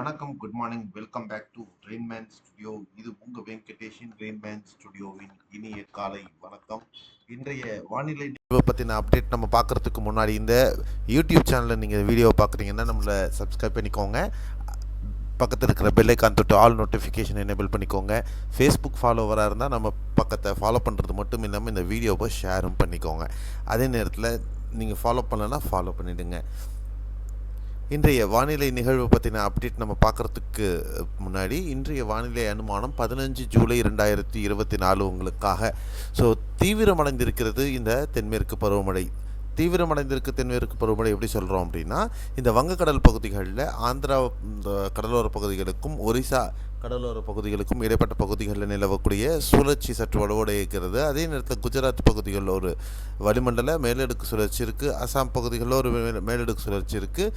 வணக்கம் good morning welcome back to Rainman studio இது உங்க வெங்கடேஷின் ரெயின்மேன் ஸ்டுடியோவின் இனிய காலை வணக்கம். இன்றைய வானிலை நிகழ்வை பற்றின அப்டேட் நம்ம பார்க்குறதுக்கு முன்னாடி இந்த யூடியூப் சேனலில் நீங்கள் வீடியோ பார்க்குறீங்கன்னா நம்மளை சப்ஸ்கிரைப் பண்ணிக்கோங்க. பக்கத்தில் இருக்கிற பெல்லைக்கான் தொட்டு ஆல் நோட்டிஃபிகேஷன் எனேபிள் பண்ணிக்கோங்க. ஃபேஸ்புக் ஃபாலோவராக இருந்தால் நம்ம பக்கத்தை ஃபாலோ பண்ணுறது மட்டும் இல்லாமல் இந்த வீடியோவை ஷேரும் பண்ணிக்கோங்க. அதே நேரத்தில் நீங்கள் ஃபாலோ பண்ணலன்னா ஃபாலோ பண்ணிவிடுங்க இன்றைய வானிலை நிகழ்வு பற்றின அப்டேட் நம்ம பார்க்குறதுக்கு முன்னாடி இன்றைய வானிலை அனுமானம் பதினஞ்சு ஜூலை ரெண்டாயிரத்தி இருபத்தி நாலு உங்களுக்காக. ஸோ தீவிரமடைந்திருக்கிறது இந்த தென்மேற்கு பருவமழை. தீவிரமடைந்திருக்கு தென்மேற்கு பருவமழை எப்படி சொல்கிறோம் அப்படின்னா இந்த வங்கக்கடல் பகுதிகளில் ஆந்திரா இந்த கடலோர பகுதிகளுக்கும் ஒரிசா கடலோர பகுதிகளுக்கும் இடைப்பட்ட பகுதிகளில் நிலவக்கூடிய சுழற்சி சற்று வலுவோடு இருக்கிறது. அதே நேரத்தில் குஜராத் பகுதிகளில் ஒரு வளிமண்டல மேலடுக்கு சுழற்சி இருக்குது அசாம் பகுதிகளில் ஒரு மே- மேலடுக்கு சுழற்சி இருக்குது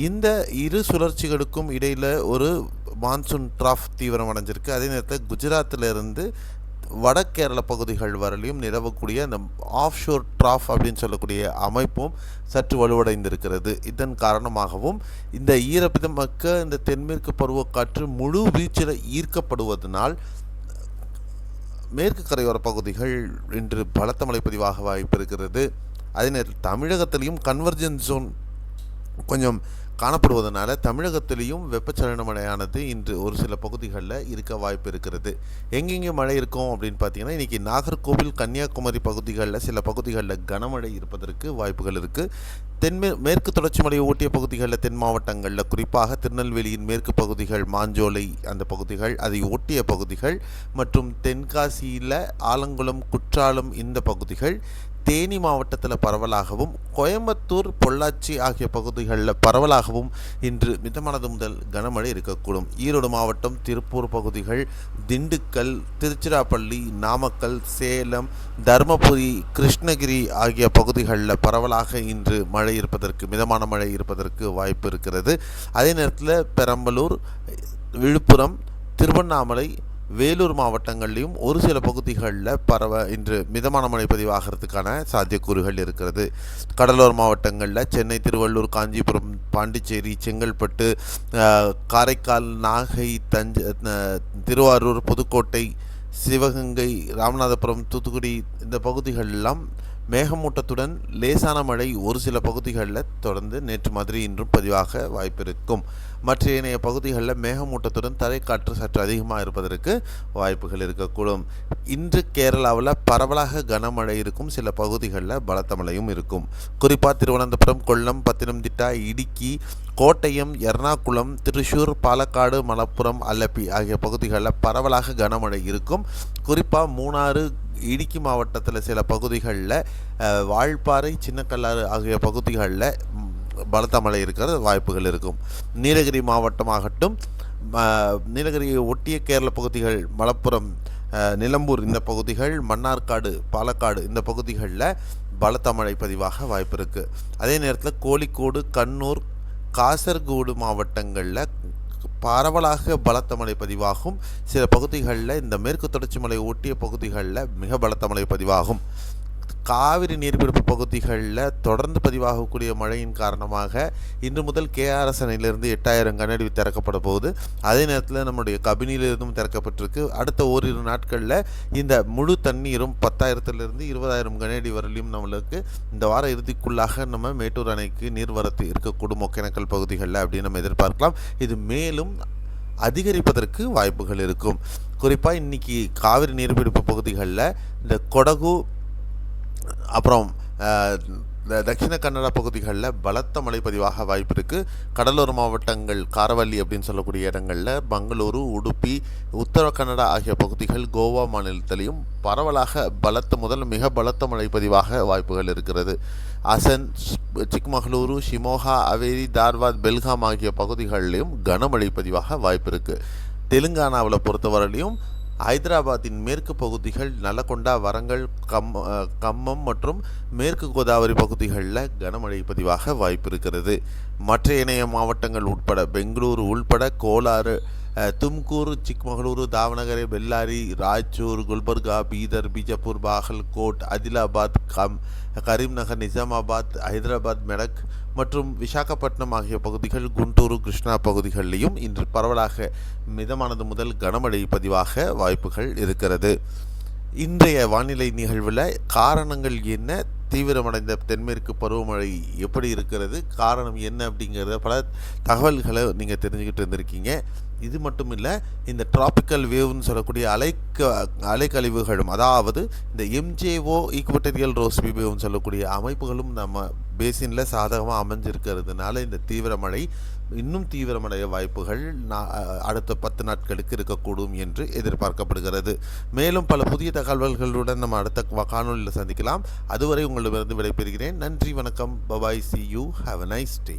இந்த இரு சுழற்சிகளுக்கும் இடையில் ஒரு மான்சூன் ட்ராஃப் தீவிரம் அடைஞ்சிருக்கு. அதே நேரத்தில் குஜராத்தில் இருந்து வடகேரள பகுதிகள் வரலையும் நிலவக்கூடிய அந்த ஆஃப் ஷோர் ட்ராஃப் அப்படின்னு சொல்லக்கூடிய அமைப்பும் சற்று வலுவடைந்திருக்கிறது. இதன் காரணமாகவும் இந்த ஈரப்பிதமக்க இந்த தென்மேற்கு பருவக்காற்று முழு வீச்சில் ஈர்க்கப்படுவதனால் மேற்கு கரையோர பகுதிகள் இன்று பலத்த மழை பதிவாக வாய்ப்பு இருக்கிறது அதே நேரத்தில் தமிழகத்திலையும் கன்வர்ஜென்ஸ் ஜோன் கொஞ்சம் காணப்படுவதனால தமிழகத்திலையும் வெப்பச்சலன மழையானது இன்று ஒரு சில பகுதிகளில் இருக்க வாய்ப்பு இருக்கிறது. எங்கெங்கே மழை இருக்கும் அப்படின்னு பார்த்தீங்கன்னா இன்றைக்கி நாகர்கோவில் கன்னியாகுமரி பகுதிகளில் சில பகுதிகளில் கனமழை இருப்பதற்கு வாய்ப்புகள் இருக்குது தென்மே மேற்கு தொடர்ச்சி மலையை ஓட்டிய பகுதிகளில் தென் மாவட்டங்களில் குறிப்பாக திருநெல்வேலியின் மேற்கு பகுதிகள் மாஞ்சோலை அந்த பகுதிகள் அதை ஒட்டிய பகுதிகள் மற்றும் தென்காசியில் ஆலங்குளம் குற்றாலம் இந்த பகுதிகள் தேனி மாவட்டத்தில் பரவலாகவும் கோயம்புத்தூர் பொள்ளாச்சி ஆகிய பகுதிகளில் பரவலாகவும் இன்று மிதமானது முதல் கனமழை இருக்கக்கூடும். ஈரோடு மாவட்டம் திருப்பூர் பகுதிகள் திண்டுக்கல் திருச்சிராப்பள்ளி நாமக்கல் சேலம் தருமபுரி கிருஷ்ணகிரி ஆகிய பகுதிகளில் பரவலாக இன்று மழை இருப்பதற்கு மிதமான மழை இருப்பதற்கு வாய்ப்பு இருக்கிறது. அதே நேரத்தில் பெரம்பலூர் விழுப்புரம் திருவண்ணாமலை வேலூர் மாவட்டங்கள்லையும் ஒரு சில பகுதிகளில் பரவ இன்று மிதமான மழை பதிவாகிறதுக்கான சாத்தியக்கூறுகள் இருக்கிறது. கடலோர மாவட்டங்களில் சென்னை திருவள்ளூர் காஞ்சிபுரம் பாண்டிச்சேரி செங்கல்பட்டு காரைக்கால் நாகை தஞ்ச திருவாரூர் புதுக்கோட்டை சிவகங்கை ராமநாதபுரம் தூத்துக்குடி இந்த பகுதிகளெல்லாம் மேகமூட்டத்துடன் லேசான மழை ஒரு சில பகுதிகளில் தொடர்ந்து நேற்று மாதிரி இன்றும் பதிவாக வாய்ப்பிருக்கும். மற்ற ஏனைய பகுதிகளில் மேகமூட்டத்துடன் தரைக்காற்று சற்று அதிகமாக இருப்பதற்கு வாய்ப்புகள் இருக்கக்கூடும். இன்று கேரளாவில் பரவலாக கனமழை இருக்கும் சில பகுதிகளில் பலத்த மழையும் இருக்கும். குறிப்பாக திருவனந்தபுரம் கொல்லம் பத்தினம்திட்டா இடுக்கி கோட்டயம் எர்ணாகுளம் திருச்சூர் பாலக்காடு மலப்புரம் அல்லப்பி ஆகிய பகுதிகளில் பரவலாக கனமழை இருக்கும். குறிப்பாக மூணாறு இடுக்கி மாவட்டத்தில் சில பகுதிகளில் அஹ், வால்பாறை சின்னக்கல்லாறு ஆகிய பகுதிகளில் பலத்த மழை இருக்கிற வாய்ப்புகள் இருக்கும். நீலகிரி மாவட்டமாகட்டும் ஆகட்டும் நீலகிரியை ஒட்டிய கேரள பகுதிகள் மலப்புரம் நிலம்பூர் இந்த பகுதிகள் மன்னார்காடு பாலக்காடு இந்த பகுதிகளில் பலத்த மழை பதிவாக வாய்ப்பு இருக்குது அதே நேரத்தில் கோழிக்கோடு கண்ணூர் காசர்கோடு மாவட்டங்களில் பரவலாக பலத்த மழை பதிவாகும். சில பகுதிகளில் இந்த மேற்கு தொடர்ச்சி மலை ஒட்டிய பகுதிகளில் மிக பலத்த மழை பதிவாகும். காவிரி நீர்பிடிப்பு பகுதிகளில் தொடர்ந்து பதிவாகக்கூடிய மழையின் காரணமாக இன்று முதல் கேஆர்எஸ் அணையிலிருந்து எட்டாயிரம் கனஅடி திறக்கப்பட போகுது. அதே நேரத்தில் நம்முடைய கபினியிலிருந்தும் திறக்கப்பட்டிருக்கு. அடுத்த ஓரிரு நாட்களில் இந்த முழு தண்ணீரும் பத்தாயிரத்திலிருந்து இருபதாயிரம் கனஅடி வரலையும் நம்மளுக்கு இந்த வார இறுதிக்குள்ளாக நம்ம மேட்டூர் அணைக்கு நீர்வரத்து இருக்கக்கூடும் ஒகேனக்கல் பகுதிகளில் அப்படின்னு நம்ம எதிர்பார்க்கலாம். இது மேலும் அதிகரிப்பதற்கு வாய்ப்புகள் இருக்கும். குறிப்பாக இன்றைக்கி காவிரி நீர்பிடிப்பு பகுதிகளில் இந்த கொடகு அப்புறம் தட்சிண கன்னட பகுதிகளில் பலத்த மழை பதிவாக வாய்ப்பு இருக்குது கடலோர மாவட்டங்கள் காரவல்லி அப்படின்னு சொல்லக்கூடிய இடங்களில் பெங்களூரு உடுப்பி உத்தர கன்னடா ஆகிய பகுதிகள் கோவா மாநிலத்திலையும் பரவலாக பலத்த முதல் மிக பலத்த மழை பதிவாக வாய்ப்புகள் இருக்கிறது. அசன் சிக்மகளூரு ஷிமோகா அவேரி தார்வாத் பெல்காம் ஆகிய பகுதிகளிலும் கனமழை பதிவாக வாய்ப்பு இருக்குது தெலுங்கானாவில் பொறுத்தவரையிலையும் ஹைதராபாத்தின் மேற்கு பகுதிகள் நலகொண்டா வரங்கல் கம் கம்மம் மற்றும் மேற்கு கோதாவரி பகுதிகளில் கனமழை பதிவாக வாய்ப்பு இருக்கிறது மற்ற இணைய மாவட்டங்கள் உட்பட பெங்களூரு உள்பட கோலாறு அஹ், தும்கூர் சிக்மகளூரு தாவணகரை பெல்லாரி ராய்ச்சூர் குல்பர்கா பீதர் பீஜப்பூர் பாகல்கோட் அதிலாபாத் கம் கரீம்நகர் நிஜாமாபாத் ஹைதராபாத் மெடக் மற்றும் விசாகப்பட்டினம் ஆகிய பகுதிகள் குண்டூரு கிருஷ்ணா பகுதிகளிலும் இன்று பரவலாக மிதமானது முதல் கனமழை பதிவாக வாய்ப்புகள் இருக்கிறது இன்றைய வானிலை நிகழ்வில் காரணங்கள் என்ன தீவிரமடைந்த தென்மேற்கு பருவமழை எப்படி இருக்கிறது? காரணம் என்ன அப்படிங்கிறத பல தகவல்களை நீங்கள் தெரிஞ்சுக்கிட்டு இருந்திருக்கீங்க. இது மட்டும் இல்லை இந்த டிராபிக்கல் வேவ்னு சொல்லக்கூடிய அலைக்க அலைக்கழிவுகளும் அதாவது இந்த எம்ஜேஓ ஈக்குவட்டரியல் ரோஸ்பி வேவ்னு சொல்லக்கூடிய அமைப்புகளும் நம்ம பேசினில் சாதகமாக அமைஞ்சிருக்கிறதுனால இந்த தீவிர மழை இன்னும் தீவிரமடைய வாய்ப்புகள் அடுத்த பத்து நாட்களுக்கு இருக்கக்கூடும் என்று எதிர்பார்க்கப்படுகிறது. மேலும் பல புதிய தகவல்களுடன் நம்ம அடுத்த காணொலியில் சந்திக்கலாம். அதுவரை உங்களிடமிருந்து விடைபெறுகிறேன். நன்றி வணக்கம். Bye bye see you have a nice day